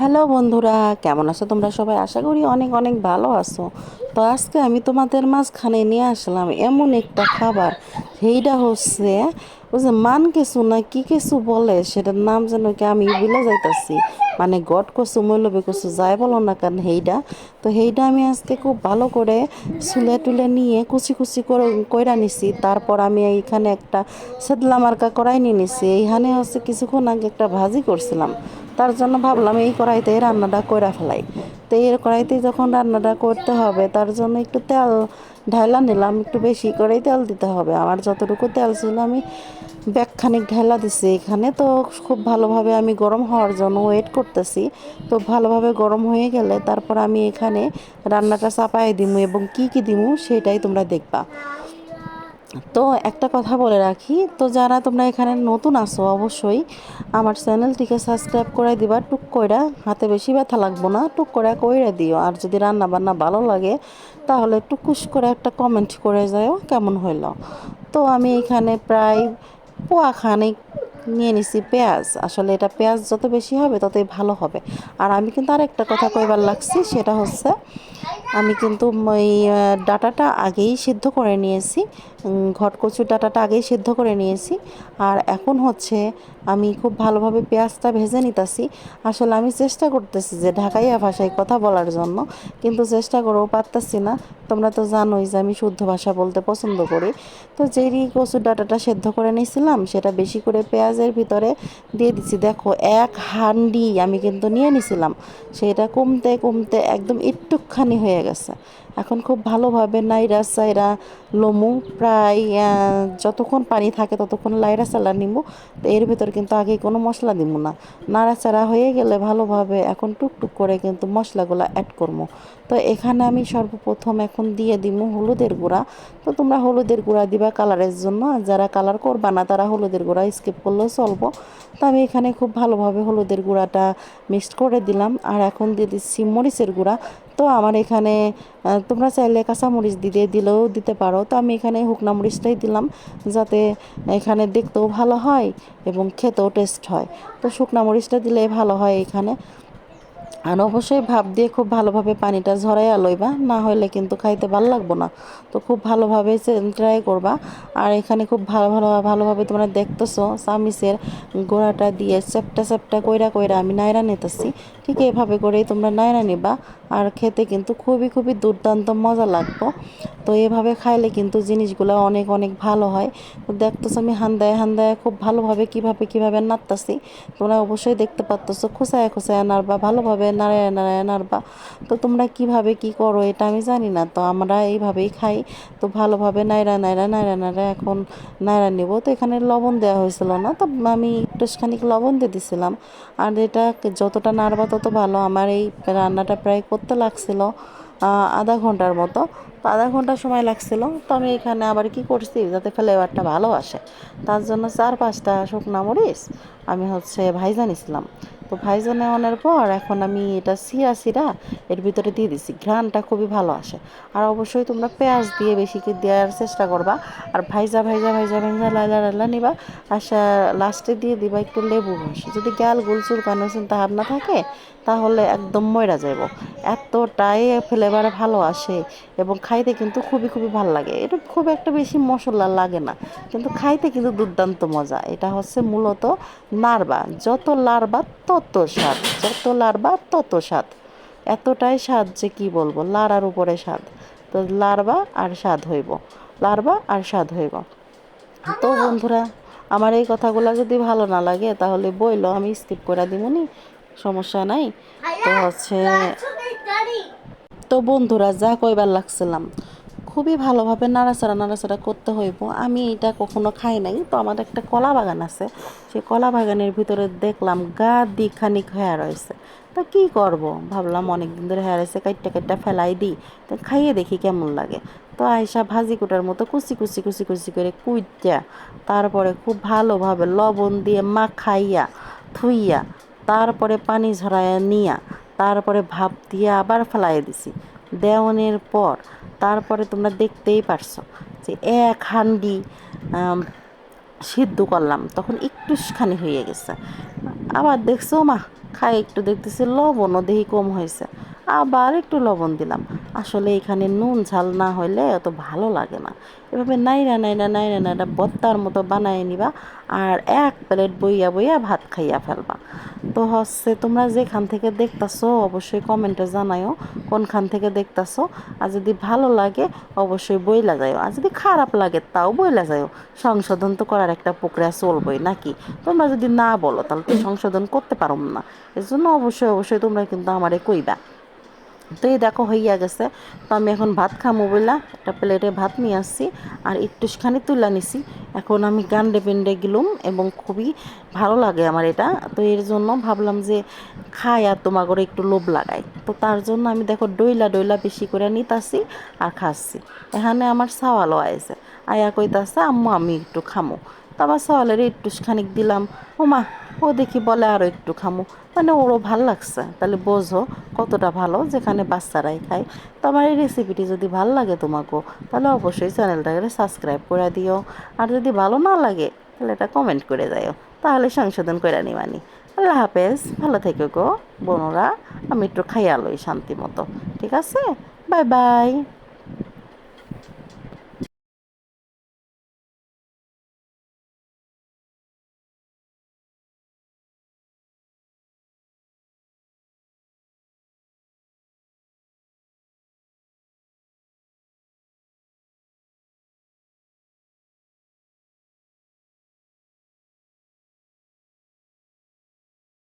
Hello বন্ধুরা, কেমন আছো তোমরা সবাই? আশা করি অনেক অনেক ভালো আছো। তো আজকে আমি তোমাদের মাঝখানে নিয়ে আসলাম এমন একটা খাবার, সেইটা হচ্ছে ওই যে মান কিছু না কি কিছু বলে, সেটার নাম যেন কি আমি ভুলে যাইতাছি। মানে গট কচু মৌলবী কচু, যাই বলো না কারণ সেইটা। তো সেইটা আমি আজকে খুব ভালো করে চুলে টুলে নিয়ে কুচি কুচি করে, কইরা নিছি। তারপর আমি এইখানে একটা সেদলা মার্কা করাই নিয়ে নিছি। এইখানে হচ্ছে কিছুক্ষণ আগে একটা ভাজি করছিলাম। তার জন্য ভাবলাম এই কড়াইতে রান্নাটা করে ফেলাই। তো এই কড়াইতে যখন রান্নাটা করতে হবে, তার জন্য একটু তেল ঢাইলা নিলাম, একটু বেশি করেই তেল দিতে হবে। আমার যতটুকু তেল ছিল আমি ব্যাগখানিক ঢেলা দিছি এখানে। তো খুব ভালোভাবে আমি গরম হওয়ার জন্য ওয়েট করতেছি। তো ভালোভাবে গরম হয়ে গেলে তারপর আমি এখানে রান্নাটা চাপাই দিমু এবং কি কি দিমু সেটাই তোমরা দেখবা। তো একটা কথা বলে রাখি, তো যারা তোমরা এখানে নতুন আসো অবশ্যই আমার চ্যানেলটিকে সাবস্ক্রাইব করে দিবা, টুক কইরা হাতে বেশি ব্যথা লাগবো না, টুক করে কইরা দিও। আর যদি রান্না বান্না ভালো লাগে, তাহলে টুকুস করে একটা কমেন্ট করে যাও, কেমন হইল। তো আমি এখানে প্রায় পোয়া খানিক নিয়ে নিছি পেঁয়াজ। আসলে এটা পেঁয়াজ যত বেশি হবে, ততই ভালো হবে। আর আমি কিন্তু আরেকটা কথা কইবার লাগছি, সেটা হচ্ছে আমি কিন্তু ওই ডাটাটা আগেই সিদ্ধ করে নিয়েছি ঘটকচুর ডাটাটা আগেই সিদ্ধ করে নিয়েছি। আর এখন হচ্ছে আমি খুব ভালোভাবে পেঁয়াজটা ভেজে নিতেছি। আসলে আমি চেষ্টা করতেছি যে ঢাকাইয়া ভাষায় কথা বলার জন্য, কিন্তু চেষ্টা করেও পারতেছি না। তোমরা তো জানোই যে আমি শুদ্ধ ভাষা বলতে পছন্দ করি। তো যেই কচুর ডাটাটা সেদ্ধ করে নিয়েছিলাম, সেটা বেশি করে পেঁয়াজের ভিতরে দিয়ে দিচ্ছি দেখো, এক হান্ডি আমি কিন্তু নিয়ে নিছিলাম। সেটা কমতে কমতে একদম একটুখানি হয়ে গেছে এখন খুব ভালোভাবে নাইরা সাইরা লমু, প্রায় যতক্ষণ পানি থাকে ততক্ষণ লাইরা চালা নিবো তো এর ভিতর কিন্তু আগে কোনো মশলা দিব না। নাড়াচাড়া হয়ে গেলে ভালোভাবে এখন টুকটুক করে কিন্তু মশলাগুলো অ্যাড করব তো এখানে আমি সর্বপ্রথম এখন দিয়ে দিব হলুদের গুঁড়া। তো তোমরা হলুদের গুঁড়া দিবা কালারের জন্য। যারা কালার করবা না, তারা হলুদের গুঁড়া স্কিপ করলেও চলবো। তো আমি এখানে খুব ভালোভাবে হলুদের গুঁড়াটা মিক্সড করে দিলাম। আর এখন দিয়ে দিচ্ছি মরিচের গুঁড়া। তো আমার এখানে তোমরা চাইলে কাঁচামরিচ দিয়ে দিলেও দিতে পারো। তো আমি এখানে হুকনা মরিচটাই দিলাম, যাতে এখানে দেখতেও ভালো হয় এবং খেতেও টেস্ট হয়। তো শুকনা মরিচটা দিলে ভালো হয় এখানে। আর অবশ্যই ভাব দিয়ে খুব ভালোভাবে পানিটা ঝরাইয়া লইবা, না হলে কিন্তু খাইতে ভালো লাগবো না। তো খুব ভালোভাবে ট্রাই করবা। আর এখানে খুব ভালো ভালো, ভালোভাবে তোমরা দেখতেছো, চামিচের গোড়াটা দিয়ে চ্যাপটা চ্যাপটা কইরা কইরা আমি নাইরা নিতেছি। ঠিক এভাবে করেই তোমরা নাইরা নিবা। আর খেতে কিন্তু খুবই খুবই দুর্দান্ত মজা লাগবো। তো এভাবে খাইলে কিন্তু জিনিসগুলো অনেক অনেক ভালো হয়। তো দেখতেছো আমি হান্দায় হান্দায় খুব ভালোভাবে কীভাবে কীভাবে নাড়তেছি। তোমরা অবশ্যই দেখতে পারতেছো খোসায় খোসায় নাড়বা, ভালোভাবে নাড়ায় নাড়ায় নাড়বা তো তোমরা কীভাবে কি করো এটা আমি জানি না। তো আমরা এইভাবেই খাই। তো ভালোভাবে নাইরা নাইরা নাইরা নাইরা এখন নাইরা নেব। তো এখানে লবণ দেওয়া হয়েছিল না, তো আমি একটু খানিক লবণ দিয়ে দিছিলাম। আর এটা যতটা নাড়বা তত ভালো। আমার এই রান্নাটা প্রায় করতে লাগছিল আধা ঘণ্টার মতো। তো আধা ঘণ্টা সময় লাগছিল। তো আমি এখানে আবার কি করছি, যাতে ফ্লেভারটা ভালো আসে। তার জন্য চার পাঁচটা শুকনা মরিচ আমি হচ্ছে ভাইজা নিছিলাম। তো ভাইজা নেওয়ানোর পর এখন আমি এটা সিরা সিরা এর ভিতরে দিয়ে দিছি। ঘ্রানটা খুবই ভালো আসে। আর অবশ্যই তোমরা পেঁয়াজ দিয়ে বেশি কি দেওয়ার চেষ্টা করবা। আর ভাইজা ভাইজা ভাইজা ভাইজা, লাইলা লাইলা নিবা। আর লাস্টে দিয়ে দিবা একটু লেবু রস। যদি গ্যাল গুল চুলকানো চিন্তা ভাবনা থাকে, তাহলে একদম ময়রা যাব এতটাই ফ্লেভার ভালো আসে এবং খাইতে কিন্তু খুবই খুবই ভালো লাগে। এটা খুব একটা বেশি মশলা লাগে না, কিন্তু খাইতে কিন্তু দুর্দান্ত মজা। এটা হচ্ছে মূলত নারবা। যত লারবা তত স্বাদ যত লারবা তত স্বাদ। এতটাই স্বাদ যে কি বলব লাড়ার উপরে স্বাদ। তো লারবা আর স্বাদ হইব লারবা আর স্বাদ হইব। তো বন্ধুরা আমার এই কথাগুলো যদি ভালো না লাগে তাহলে বইলো আমি স্কিপ করে দিবনি সমস্যা নাই। তো হচ্ছে তো বন্ধুরা যা কইবার লাগছিলাম খুবই ভালোভাবে নাড়াচাড়া নাড়াচাড়া করতে হইব। আমি এটা কখনো খাই নাই। তো আমার একটা কলা বাগান আছে। সেই কলা বাগানের ভিতরে দেখলাম গা দি খানিক হয়ে রয়েছে তা কী করব? ভাবলাম অনেক দিন ধরে হয়ে রয়েছে কাইটটা কাইটটা ফেলাই দিই। তো খাইয়ে দেখি কেমন লাগে। তো আয়সা ভাজি কুটার মতো কুচি কুচি কুচি কুচি করে কুইটা তারপরে খুব ভালোভাবে লবণ দিয়ে মাখাইয়া, থুইয়া, তারপরে পানি ঝরাইয়া নিয়া, তারপরে ভাপ দিয়ে আবার ফেলাই দিছি। দেওয়ানের পর তারপরে তোমরা দেখতেই পারছ যে এক হান্ডি সিদ্ধ করলাম, তখন একটুখানি হয়ে গেছে। আবার দেখছ, মা খাই একটু দেখতেছি, লবণও দেখি কম হয়েছে। আবার একটু লবণ দিলাম। আসলে এখানে নুন ঝাল না হইলে অত ভালো লাগে না। এভাবে নাইরা নাইরা নাইরা নাইরা বত্তার মতো বানায় নিবা আর এক প্লেট বইয়া বইয়া ভাত খাইয়া ফেলবা। তো হচ্ছে তোমরা যেখান থেকে দেখতাছো অবশ্যই কমেন্টে জানাইও কোনখান থেকে দেখতাছো। আর যদি ভালো লাগে অবশ্যই বইলা যাইও আর যদি খারাপ লাগে তাও বইলা যাইও সংশোধন তো করার একটা প্রক্রিয়া চলবেই নাকি? তোমরা যদি না বলো তাহলে তো সংশোধন করতে পারো না। এর জন্য অবশ্যই অবশ্যই তোমরা কিন্তু আমারে কইবা। তো এই দেখো হইয়া গেছে। তো আমি এখন ভাত খামো বইলা, একটা প্লেটে ভাত নিয়ে আসছি আর একটুখানি তুলে নিছি। এখন আমি গান্ডে পিন্ডে গেলুম এবং খুবই ভালো লাগে আমার এটা। তো এর জন্য ভাবলাম যে খাই আর তোমাগরে একটু লোভ লাগাই। তো তার জন্য আমি দেখো ডইলা ডইলা বেশি করে নিতাছি আর খাচ্ছি। এখানে আমার সাওয়ালও আইছে। আয়া কইতাছে, আম্মু, আমি একটু খামো। তো আবার সাওয়ালের একটু খানিক দিলাম। ও মা ও দেখি বলে আরও একটু খামো। মানে ওরও ভালো লাগছে। তাহলে বোঝো, কতটা ভালো যেখানে বাচ্চারাই খায়। তো আমার এই রেসিপিটি যদি ভালো লাগে তোমাকেও তাহলে অবশ্যই চ্যানেলটাকে সাবস্ক্রাইব করে দিও। আর যদি ভালো না লাগে তাহলে এটা কমেন্ট করে যাও তাহলে সংশোধন করে নিবানি আল্লাহ হাফেজ। ভালো থেকো গো, বোনরা। আমি একটু খাইয়া লই শান্তি মতো। ঠিক আছে? Bye bye.